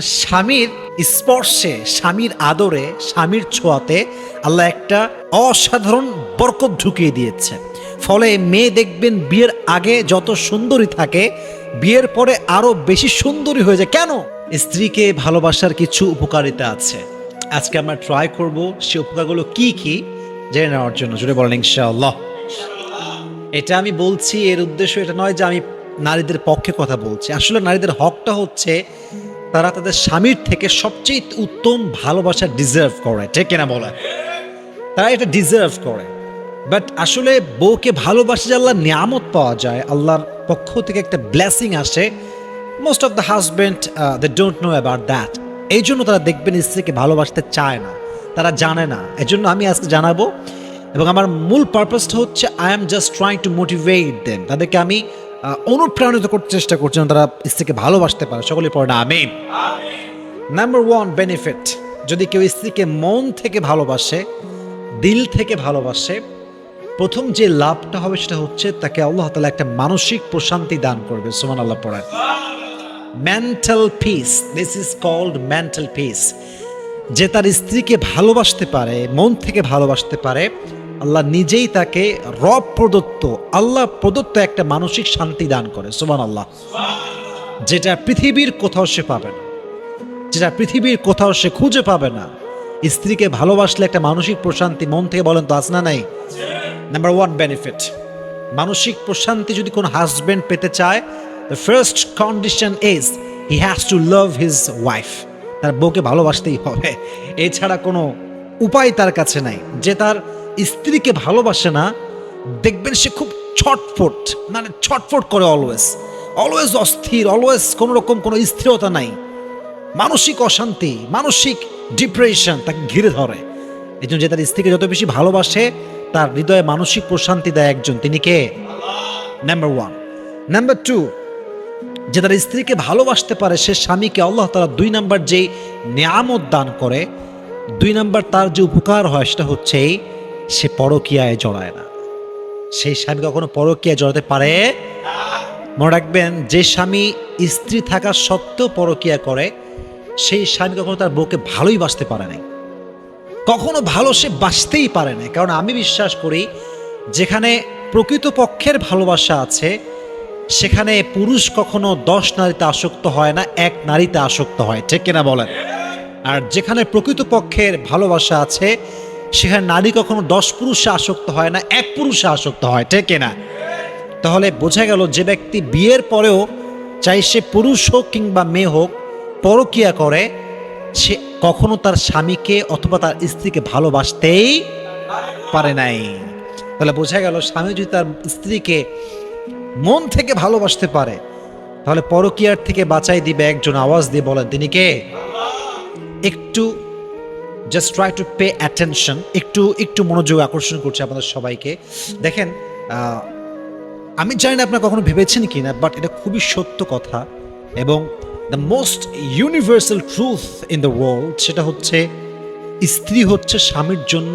স্বামীর স্পর্শে, স্বামীর আদরে, স্বামীর ছোঁয়াতে আল্লাহ একটা অসাধারণ বরকত ঢুকিয়ে দিয়েছে। ফলে মেয়ে দেখবেন বিয়ের আগে যত সুন্দরী থাকে, বিয়ের পরে আরও বেশি সুন্দরী হয়ে যায়। কেন? স্ত্রীকে ভালোবাসার কিছু উপকারিতা আছে। আজকে আমরা ট্রাই করব সে উপকারগুলো কি কি, জেনে নেওয়ার জন্য। জুড়ে বলেন, ইনশাআল্লাহ। এটা আমি বলছি, এর উদ্দেশ্য এটা নয় যে আমি নারীদের পক্ষে কথা বলছি। আসলে নারীদের হকটা হচ্ছে তারা তাদের স্বামীর থেকে সবচেয়ে উত্তম ভালোবাসা ডিজার্ভ করে, ঠিক কিনা বলে? তারা এটা ডিজার্ভ করে। বাট আসলে বউকে ভালোবাসে যে আল্লাহ নিয়ামত পাওয়া যায়, আল্লাহর পক্ষ থেকে একটা ব্লেসিং আসে। Most of the husband they don't know about that এই জন্য তারা দেখবেন স্ত্রীকে ভালোবাসতে চায় না। তারা জানে না। এই জন্য আমি আজকে জানাব, এবং আমার মূল পারপাসটা হচ্ছে I am just trying to motivate them তাদেরকে আমি অনুপ্রাণিত করতে চেষ্টা করছি যেন তারা স্ত্রীকে ভালোবাসতে পারে। সকলে পড়ে না, আমিন। নাম্বার ওয়ান বেনিফিট যদি কেউ স্ত্রীকে মন থেকে ভালোবাসে, দিল থেকে ভালোবাসে, প্রথম যে লাভটা হবে সেটা হচ্ছে তাকে আল্লাহ তালা একটা মানসিক প্রশান্তি দান করবে সুমান আল্লাহ পড়ায় mental peace this is called mental peace যে তার স্ত্রীকে ভালোবাসতে পারে, মন থেকে ভালোবাসতে পারে আল্লাহ নিজেই তাকে রব প্রদত্ত, আল্লাহ প্রদত্ত একটা মানসিক শান্তি দান করে সুমান আল্লাহ যেটা পৃথিবীর কোথাও সে পাবে না, যেটা পৃথিবীর কোথাও সে খুঁজে পাবে না। স্ত্রীকে ভালোবাসলে একটা মানসিক প্রশান্তি, মন থেকে বলেন তো আস না নাই? নাম্বার ওয়ান বেনিফিট মানসিক প্রশান্তি যদি কোনো হাজব্যান্ড পেতে চায় the first condition is he has to love his wife তার বউকে ভালোবাসতেই হবে। এছাড়া কোনো উপায় তার কাছে নাই। যে তার স্ত্রীকে ভালোবাসে না, দেখবেন সে খুব ছটফট মানে ছটফট করে অলওয়েজ অলওয়েজ অস্থির অলওয়েজ কোনো রকম কোনো স্থিরতা নাই। মানসিক অশান্তি, মানসিক ডিপ্রেশন তাকে ঘিরে ধরে। এই যে তার স্ত্রীকে যত বেশি ভালোবাসে, তার হৃদয়ে মানসিক প্রশান্তি দেয় একজন। তিনি কে? নাম্বার ওয়ান নাম্বার টু যে তার স্ত্রীকে ভালোবাসতে পারে, সে স্বামীকে আল্লাহ তারা দুই নাম্বার যে নিয়ামত দান করে, দুই নাম্বার তার যে উপকার হয়, সেটা হচ্ছে সে পরকীয়ায় জড়ায় না। সেই স্বামী কখনো পরকীয়ায় জড়াতে পারে? মনে রাখবেন, যে স্বামী স্ত্রী থাকা সত্ত্বেও পরকীয়া করে, সেই স্বামী কখনো তার বউকে ভালোই বাসতে পারে নাই। কখনো ভালো সে বাঁচতেই পারে না কারণ আমি বিশ্বাস করি, যেখানে প্রকৃতপক্ষের ভালোবাসা আছে, সেখানে পুরুষ কখনো দশ নারীতে আসক্ত হয় না, এক নারীতে আসক্ত হয়। ঠিক কিনা বলেন? আর যেখানে প্রকৃতপক্ষের ভালোবাসা আছে সেখানে নারী কখনো দশ পুরুষে আসক্ত হয় না, এক পুরুষে আসক্ত হয়, ঠিক না? তাহলে বোঝা গেল যে ব্যক্তি বিয়ের পরেও চাই সে পুরুষ হোক কিংবা মেয়ে হোক, পরকিয়া করে, সে কখনো তার স্বামীকে অথবা তার স্ত্রীকে ভালোবাসতেই পারে নাই। তাহলে বোঝা গেল স্বামী যদি তার স্ত্রীকে মন থেকে ভালোবাসতে পারে, তাহলে পরকিয়ার থেকে বাঁচাই দিবে, একজন আওয়াজ দিয়ে বলেন, তিনি কে? একটু just try to pay attention একটু একটু মনোযোগ আকর্ষণ করছে আপনাদের সবাইকে। দেখেন আমি জানি না আপনারা কখনো ভেবেছেন কি না বাট এটা খুবই সত্য কথা। এবং the most universal truth in the world সেটা হচ্ছে, স্ত্রী হচ্ছে স্বামীর জন্য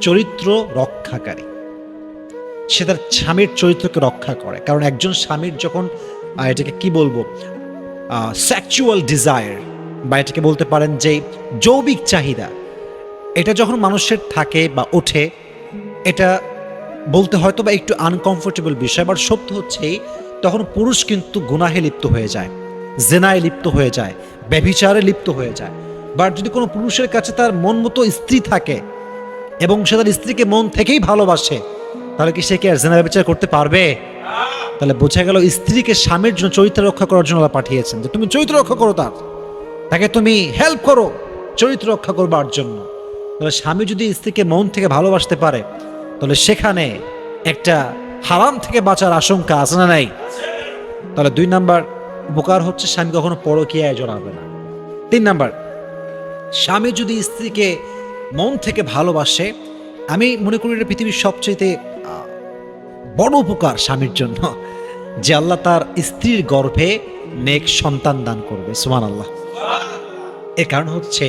চরিত্র রক্ষাকারী। সে তার স্বামীর চরিত্রকে রক্ষা করে। কারণ একজন স্বামীর যখন এটাকে কি বলব সেক্সুয়াল ডিজায়ার বা এটাকে বলতে পারেন যে যৌবিক চাহিদা। এটা যখন মানুষের থাকে বা ওঠে, এটা বলতে হয়তো বা একটু আনকমফোর্টেবল বিষয় বাট সত্য হচ্ছেই তখন পুরুষ কিন্তু গুনাহে লিপ্ত হয়ে যায়, জেনায় লিপ্ত হয়ে যায়, ব্যভিচারে লিপ্ত হয়ে যায়। বাট যদি কোনো পুরুষের কাছে তার মন মতো স্ত্রী থাকে এবং সে তার স্ত্রীকে মন থেকেই ভালোবাসে, তাহলে কি সে কি আর জেনা ব্যবচার করতে পারবে? তাহলে বোঝা গেল স্ত্রীকে স্বামীর জন্য চরিত্র রক্ষা করার জন্য পাঠিয়েছেন, যে তুমি চরিত্র রক্ষা করো তার। তাকে তুমি হেল্প করো চরিত্র রক্ষা করবার জন্য। তাহলে স্বামী যদি স্ত্রীকে মন থেকে ভালোবাসতে পারে, তাহলে সেখানে একটা হারাম থেকে বাঁচার আশঙ্কা আছে না নাই? তাহলে দুই নাম্বার উপকার হচ্ছে স্বামী কখনো পরকীয়ায় জড়াবে না। তিন নাম্বার, স্বামী যদি স্ত্রীকে মন থেকে ভালোবাসে, আমি মনে করি এটা পৃথিবীর সবচেয়ে বড় উপকার স্বামীর জন্য, যে আল্লাহ তার স্ত্রীর গর্ভে নেক সন্তান দান করবে সুমান আল্লাহ এর কারণ হচ্ছে,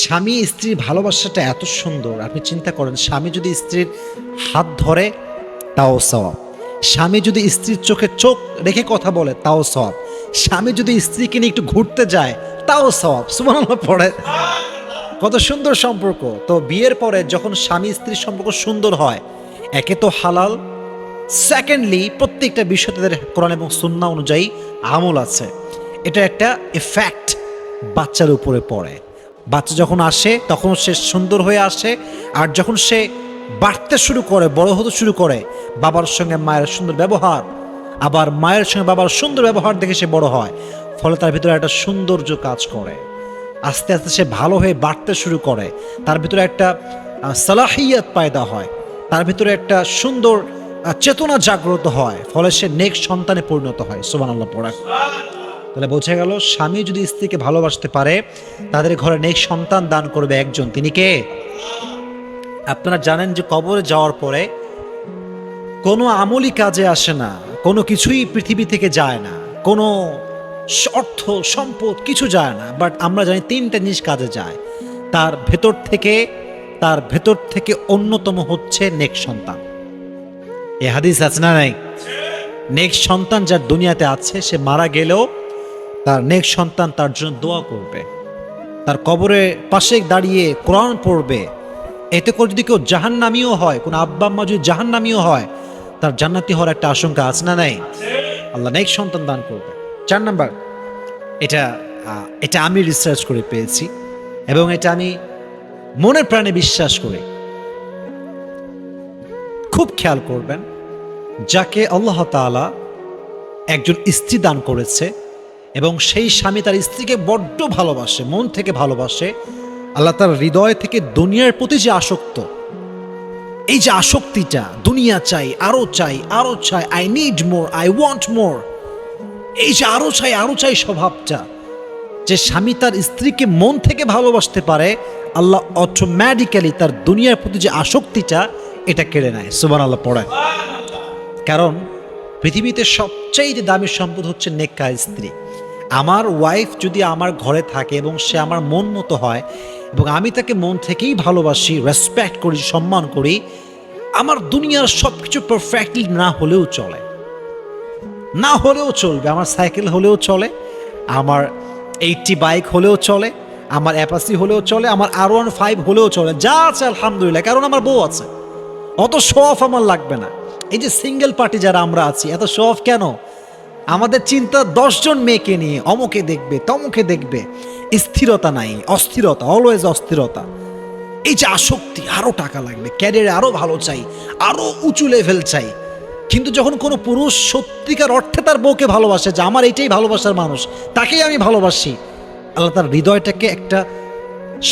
স্বামী স্ত্রীর ভালোবাসাটা এত সুন্দর। আপনি চিন্তা করেন, স্বামী যদি স্ত্রীর হাত ধরে, তাও সওয়াব। স্বামী যদি স্ত্রীর চোখে চোখ রেখে কথা বলে, তাও সওয়াব। স্বামী যদি স্ত্রীকে নিয়ে একটু ঘুরতে যায়, তাও সব সুমান পড়ে। কত সুন্দর সম্পর্ক। তো বিয়ের পরে যখন স্বামী স্ত্রীর সম্পর্ক সুন্দর হয়, একে তো হালাল। সেকেন্ডলি প্রত্যেকটা বিষয় তাদের কোরআন এবং সুন্না অনুযায়ী আমল আছে। এটা একটা এফেক্ট বাচ্চার উপরে পড়ে। বাচ্চা যখন আসে, তখন সে সুন্দর হয়ে আসে, আর যখন সে বাড়তে শুরু করে, বড় হতে শুরু করে, বাবার সঙ্গে মায়ের সুন্দর ব্যবহার, আবার মায়ের সঙ্গে বাবার সুন্দর ব্যবহার দেখে সে বড় হয়, ফলে তার ভিতরে একটা সৌন্দর্য কাজ করে। আস্তে আস্তে সে ভালো হয়ে বাড়তে শুরু করে, তার ভিতরে একটা সালাহিয়াত পায়দা হয়, তার ভিতরে একটা সুন্দর চেতনা জাগ্রত হয়, ফলে সে নেক্সট সন্তানে পরিণত হয়। সোমান আল্লাহ পড়া। তাহলে বোঝা গেল, স্বামী যদি স্ত্রীকে ভালোবাসতে পারে, তাদের ঘরে নেক্সট সন্তান দান করবে একজন। তিনি কে? আপনারা জানেন যে কবরে যাওয়ার পরে কোনো আমলি কাজে আসে না, কোনো কিছুই পৃথিবী থেকে যায় না, কোনো অর্থ, সম্পদ কিছু যায় না বাট আমরা জানি তিনটা জিনিস কাজে যায়। তার ভেতর থেকে, তার ভেতর থেকে অন্যতম হচ্ছে নেক্সট সন্তান। এ হাদিস আছে না নাই? নেক্সট সন্তান যার দুনিয়াতে আছে, সে মারা গেলেও তার নেক্সট সন্তান তার জন্য দোয়া করবে। তার কবরে পাশে দাঁড়িয়ে কোরআন পড়বে। এতে করে যদি কেউ জাহান্নামীও হয়, কোন আব্বা আম্মা যদি জাহান্নামীও হয়, তার জান্নাতি হওয়ার একটা আশঙ্কা আছে না নাই? আল্লাহ নেক্সট সন্তান দান করবে। চার নাম্বার, এটা এটা আমি রিসার্চ করে পেয়েছি এবং এটা আমি মনের প্রাণে বিশ্বাস করি। খুব খেয়াল করবেন, যাকে আল্লাহ তাআলা একজন স্ত্রী দান করেছে এবং সেই স্বামী তার স্ত্রীকে বড্ড ভালোবাসে, মন থেকে ভালোবাসে। আল্লাহ তার হৃদয় থেকে দুনিয়ার প্রতি যে আসক্ত, এই যে আসক্তিটা, দুনিয়া চাই, আরও চাই আরও চাই I need more I want more এই যে আরও চাই আরও চাই স্বভাবটা, যে স্বামী তার স্ত্রীকে মন থেকে ভালোবাসতে পারে, আল্লাহ অটোমেটিক্যালি তার দুনিয়ার প্রতি যে আসক্তিটা, এটা কেড়ে নেয়। সুবান আল্লাহ পড়ায় কারণ পৃথিবীতে সবচাইতে দামি সম্পদ হচ্ছে নেককার স্ত্রী। আমার ওয়াইফ যদি আমার ঘরে থাকে এবং সে আমার মন মতো হয় এবং আমি তাকে মন থেকেই ভালোবাসি রেসপেক্ট করি, সম্মান করি, আমার দুনিয়ার সব কিছু পারফেক্টলি না হলেও চলে। না হলেও চলবে। আমার সাইকেল হলেও চলে, আমার এইটটি বাইক হলেও চলে, আমার অ্যাপাসি হলেও চলে, আমার আর ওয়ান ফাইভ হলেও চলে। যা আছে আলহামদুলিল্লাহ, কারণ আমার বউ আছে। অত শো অফ আমার লাগবে না। এই যে সিঙ্গেল পার্টি যারা আমরা আছি, এত শো অফ কেন? আমাদের চিন্তা দশজন মেয়েকে নিয়ে, অমুকে দেখবে, তমুকে দেখবে। স্থিরতা নাই, অস্থিরতা অলওয়েজ অস্থিরতা। এই যে আসক্তি আরও টাকা লাগবে ক্যারিয়ারে আরও ভালো চাই আরও উঁচু লেভেল চাই। কিন্তু যখন কোনো পুরুষ সত্যিকার অর্থে তার বউকে ভালোবাসে, যে আমার এইটাই ভালোবাসার মানুষ, তাকেই আমি ভালোবাসি, আল্লাহ তার হৃদয়টাকে একটা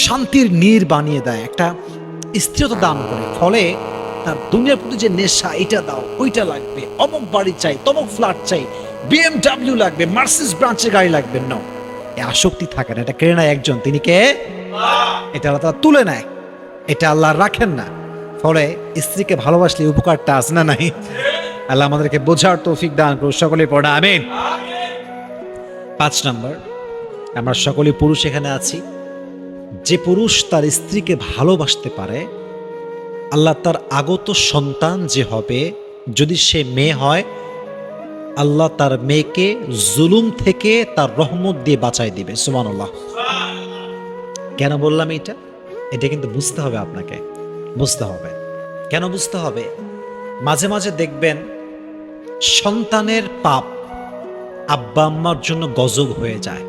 শান্তির নীর বানিয়ে দেয়, একটা স্থিরতা দান করে। ফলে তার দুনিয়ার প্রতি যে নেশা এটা দাও, ওইটা লাগবে। অমুক বাড়ি চাই, তমুক ফ্ল্যাট চাই বিএমডাব্লিউ লাগবে মার্সিস ব্রাঞ্চের গাড়ি লাগবে ন এই আসক্তি থাকে না, এটা কেড়ে নেয় একজন, তিনি কে? এটা আল্লাহ তাআলা তুলে নেয়, এটা আল্লাহ রাখেন না। ফলে স্ত্রীকে ভালোবাসলে উপকারটা আছে না নাই? আল্লাহ আমাদেরকে বোঝার তৌফিক দান করুন সকলে পড়া, আমিন। পাঁচ নাম্বার, আমরা সকলে পুরুষ এখানে আছি। যে পুরুষ তার স্ত্রীকে ভালোবাসতে পারে, আল্লাহ তার আগত সন্তান যে হবে, যদি সে মেয়ে হয় আল্লাহ তার মেয়েকে জুলুম থেকে তার রহমত দিয়ে বাঁচাই দিবে, সুবহানাল্লাহ। কেন বললাম এটা এটা কিন্তু বুঝতে হবে আপনাকে, বুঝতে হবে। কেন বুঝতে হবে? মাঝে মাঝে দেখবেন সন্তানের পাপ আব্বা আম্মার জন্য গজব হয়ে যায়।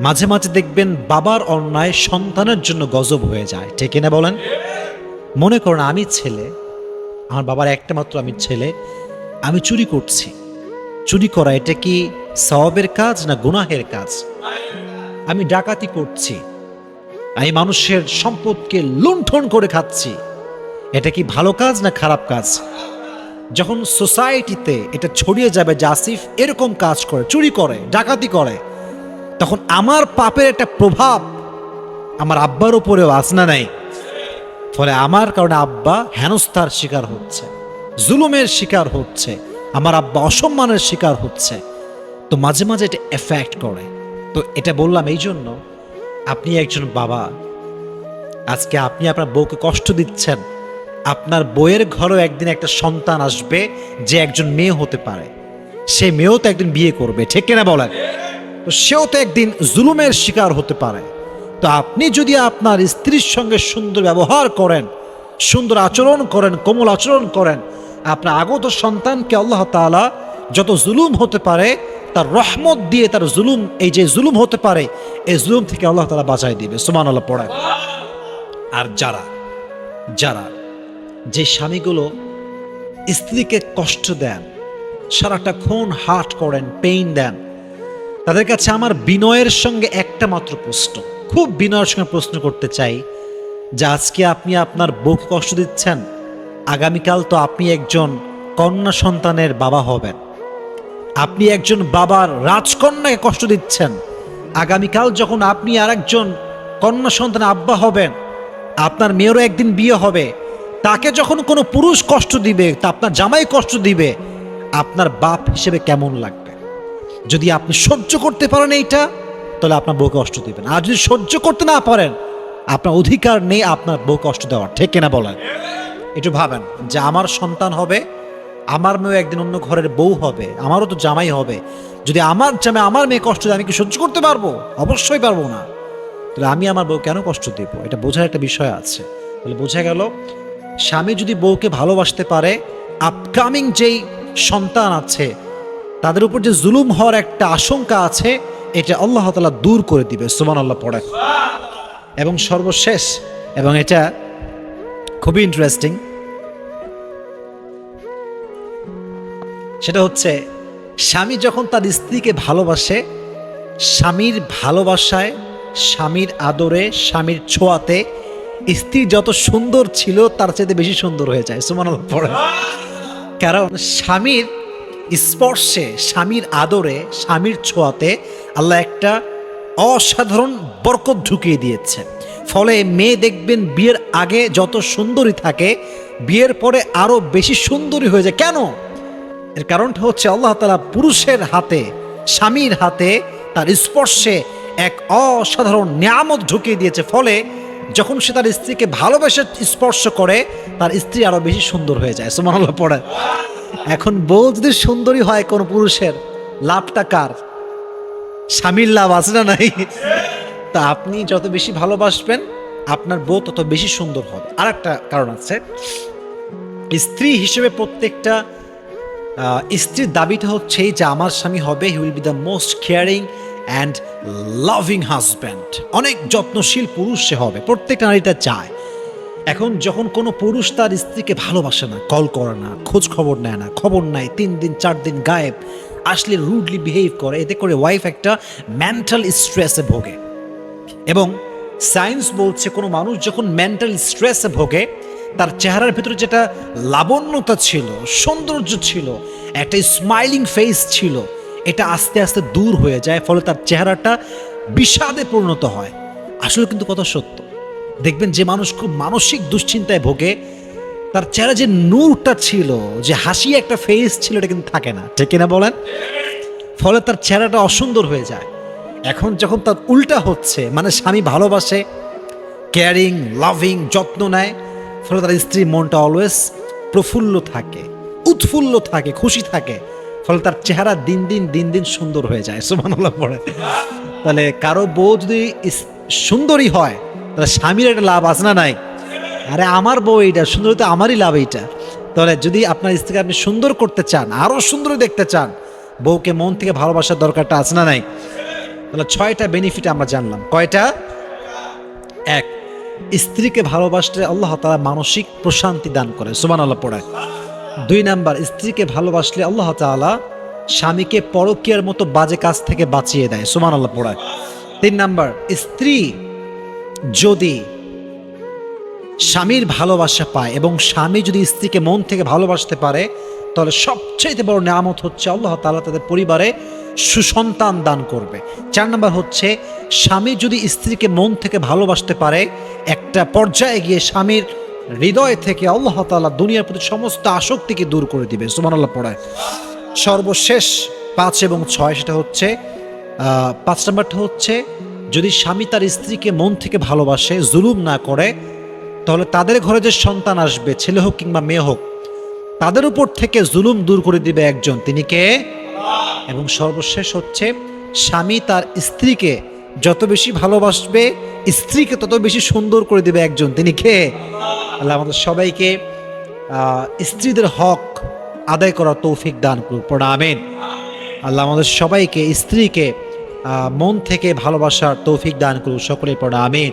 মাঝে মাঝে দেখবেন বাবার অন্যায় সন্তানের জন্য গজব হয়ে যায়। ঠিক না বলেন? মনে করুন, আমি ছেলে, আমার বাবার একটা মাত্র আমি ছেলে, আমি চুরি করছি। চুরি করা, এটা কি সওয়াবের কাজ না গুনাহের কাজ? আমি ডাকাতি করছি। আমি মানুষের সম্পদকে লুণ্ঠন করে খাচ্ছি। এটা কি ভালো কাজ না খারাপ কাজ? যখন সোসাইটিতে এটা ছড়িয়ে যাবে যে আসিফ এরকম কাজ করে, চুরি করে, ডাকাতি করে, তখন আমার পাপের একটা প্রভাব আমার আব্বার উপরেও আসনা নাই। ফলে আমার কারণে আব্বা হেনস্থার শিকার হচ্ছে, জুলুমের শিকার হচ্ছে। আমার আব্বা অসম্মানের শিকার হচ্ছে। তো মাঝে মাঝে এটা এফেক্ট করে। তো এটা বললাম এই জন্য আপনি একজন বাবা। আজকে আপনি আপনার বউকে কষ্ট দিচ্ছেন। আপনার বইয়ের ঘরেও একদিন একটা সন্তান আসবে যে একজন মেয়ে হতে পারে। সে মেয়েও তো একদিন বিয়ে করবে, ঠিক কিনা বলেন? তো সেও তো একদিন জুলুমের শিকার হতে পারে। তো আপনি যদি আপনার স্ত্রীর সঙ্গে সুন্দর ব্যবহার করেন, সুন্দর আচরণ করেন, কোমল আচরণ করেন আপনার আগত সন্তানকে আল্লাহ তাআলা যত জুলুম হতে পারে, তার রহমত দিয়ে তার জুলুম, এই যে জুলুম হতে পারে, এই জুলুম থেকে আল্লাহ তালা বাঁচাই দিবে। সুমান আল্লাহ পড়ায় আর যারা যারা যে স্বামীগুলো স্ত্রীকে কষ্ট দেন, সারাটা খুন হার্ট করেন পেইন দেন, তাদের কাছে আমার বিনয়ের সঙ্গে একটা মাত্র প্রশ্ন, খুব বিনয়ের সঙ্গে প্রশ্ন করতে চাই যে আজকে আপনি আপনার বউকে কষ্ট দিচ্ছেন? আগামীকাল তো আপনি একজন কন্যা সন্তানের বাবা হবেন। আপনি একজন বাবার রাজকন্যাকে কষ্ট দিচ্ছেন। আগামীকাল যখন আপনি আর একজন কন্যা সন্তান আব্বা হবেন, আপনার মেয়েরও একদিন বিয়ে হবে। তাকে যখন কোনো পুরুষ কষ্ট দিবে, তা আপনার জামাই কষ্ট দিবে, আপনার বাপ হিসেবে কেমন লাগবে? যদি আপনি সহ্য করতে পারেন এইটা, তাহলে আপনার বউকে কষ্ট দিবেন। আর যদি সহ্য করতে না পারেন, আপনার অধিকার নেই আপনার বউ কষ্ট দেওয়ার। ঠিক কিনা বলেন? একটু ভাবেন যে আমার সন্তান হবে, আমার মেয়ে একদিন অন্য ঘরের বউ হবে, আমারও তো জামাই হবে। যদি আমার জামাই আমার মেয়ে কষ্ট আমি কি সহ্য করতে পারব? অবশ্যই পারব না। তাহলে আমি আমার বউ কেন কষ্ট দেবো? এটা বোঝার একটা বিষয় আছে। তাহলে বোঝা গেল, স্বামী যদি বউকে ভালোবাসতে পারে আপকামিং যেই সন্তান আছে, তাদের উপর যে জুলুম হওয়ার একটা আশঙ্কা আছে, এটা আল্লাহ তালা দূর করে দিবে। সুমান আল্লাহ পড়ে এবং সর্বশেষ, এবং এটা খুবই ইন্টারেস্টিং সেটা হচ্ছে, স্বামী যখন তার স্ত্রীকে ভালোবাসে, স্বামীর ভালোবাসায়, স্বামীর আদরে, স্বামীর ছোঁয়াতে, স্ত্রী যত সুন্দর ছিল, তার চাইতে বেশি সুন্দর হয়ে যায়। সুমান পড়ে। কারণ স্বামীর স্পর্শে, স্বামীর আদরে, স্বামীর ছোঁয়াতে আল্লাহ একটা অসাধারণ বরকত ঢুকিয়ে দিয়েছে ফলে মেয়ে দেখবেন বিয়ের আগে যত সুন্দরী থাকে, বিয়ের পরে আরও বেশি সুন্দরী হয়ে যায়। কেন? এর কারণটা হচ্ছে আল্লাহ তালা পুরুষের হাতে, স্বামীর হাতে তার স্পর্শে এক অসাধারণ নিয়ামত ঢুকিয়ে দিয়েছে। ফলে যখন সে তার স্ত্রীকে ভালোবেসে স্পর্শ করে, তার স্ত্রী আরও বেশি সুন্দর হয়ে যায়। সুমানাল্লাহ পড়ে এখন বউ যদি সুন্দরী হয় কোনো পুরুষের, লাভটা কার? স্বামীর লাভ আছে না নাই? তা আপনি যত বেশি ভালোবাসবেন, আপনার বউ তত বেশি সুন্দর হবে। আর একটা কারণ আছে, স্ত্রী হিসেবে প্রত্যেকটা স্ত্রীর দাবিটা হচ্ছে যে আমার স্বামী হবে he will be the most caring and loving husband অনেক যত্নশীল পুরুষ সে হবে প্রত্যেকটা নারীটা চায়। এখন যখন কোনো পুরুষ তার স্ত্রীকে ভালোবাসে না কল করে না, খোঁজ খবর নেয় না, খবর নাই, তিন দিন, চার দিন গায়েব, আসলে রুডলি বিহেভ করে, এতে করে ওয়াইফ একটা মেন্টাল স্ট্রেসে ভোগে। এবং সায়েন্স বলছে কোনো মানুষ যখন মেন্টাল স্ট্রেসে ভোগে, তার চেহারার ভিতরে যেটা লাবণ্যতা ছিল, সৌন্দর্য ছিল, একটা স্মাইলিং ফেস ছিল, এটা আস্তে আস্তে দূর হয়ে যায়, ফলে তার চেহারাটা বিষাদে পরিণত হয়। আসলে কিন্তু কথা সত্য। দেখবেন যে মানুষ খুব মানসিক দুশ্চিন্তায় ভোগে, তার চেহারা যে নূরটা ছিল, যে হাসি একটা ফেস ছিল, এটা কিন্তু থাকে না। ঠিক কিনা বলেন? ফলে তার চেহারাটা অসুন্দর হয়ে যায়। এখন যখন তার উল্টা হচ্ছে মানে স্বামী ভালোবাসে কেয়ারিং লাভিং যত্ন নেয়, ফলে তার স্ত্রীর মনটা অলওয়েজ প্রফুল্ল থাকে, উৎফুল্ল থাকে, খুশি থাকে, ফলে তার চেহারা দিন দিন দিন দিন সুন্দর হয়ে যায় সুমানুল্লাহ পড়ে। তাহলে কারও বউ যদি সুন্দরী হয়, তাহলে স্বামীর একটা লাভ আছে না নাই? আরে আমার বউ এইটা, সুন্দর তো আমারই লাভ এইটা। তাহলে যদি আপনার স্ত্রীকে আপনি সুন্দর করতে চান আরও সুন্দর দেখতে চান, বউকে মন থেকে ভালোবাসার দরকারটা আছে না নাই? তাহলে ছয়টা বেনিফিট আমরা জানলাম। কয়টা? এক, স্ত্রীকে ভালোবাসলে আল্লাহ তালা মানসিক প্রশান্তি দান করে সুমান আল্লাহ পড়ায় দুই নাম্বার, স্ত্রীকে ভালোবাসলে আল্লাহ তালা স্বামীকে পরকীয়ার মতো বাজে কাজ থেকে বাঁচিয়ে দেয় সুমান আল্লাহ পড়ায় তিন নাম্বার, স্ত্রী যদি স্বামীর ভালোবাসা পায় এবং স্বামী যদি স্ত্রীকে মন থেকে ভালোবাসতে পারে, তাহলে সবচেয়ে বড় নিয়ামত হচ্ছে আল্লাহ তাআলা তাদের পরিবারে সুসন্তান দান করবে। চার নম্বর হচ্ছে, স্বামী যদি স্ত্রীকে মন থেকে ভালোবাসতে পারে, একটা পর্যায়ে গিয়ে স্বামীর হৃদয় থেকে আল্লাহ তাআলা দুনিয়ার প্রতি সমস্ত আসক্তিকে দূর করে দিবে। সুবহানাল্লাহ পড়ায়। সর্বশেষ পাঁচ এবং ছয় সেটা হচ্ছে পাঁচ নম্বরটা হচ্ছে, যদি স্বামী তার স্ত্রীকে মন থেকে ভালোবাসে, জুলুম না করে তাহলে তাদের ঘরে যে সন্তান আসবে ছেলে হোক কিংবা মেয়ে হোক তাদের উপর থেকে জুলুম দূর করে দিবে একজন। তিনি কে? এবং সর্বশেষ হচ্ছে স্বামী তার স্ত্রীকে যত বেশি ভালোবাসবে স্ত্রীকে তত বেশি সুন্দর করে দিবে একজন। তিনি কে? আল্লাহ। আমাদের সবাইকে স্ত্রীদের হক আদায় করার তৌফিক দান করুক। পড়া আমেন। আল্লাহ আমাদের সবাইকে স্ত্রীকে মন থেকে ভালোবাসার তৌফিক দান করুক। সকলে পড়া আমিন।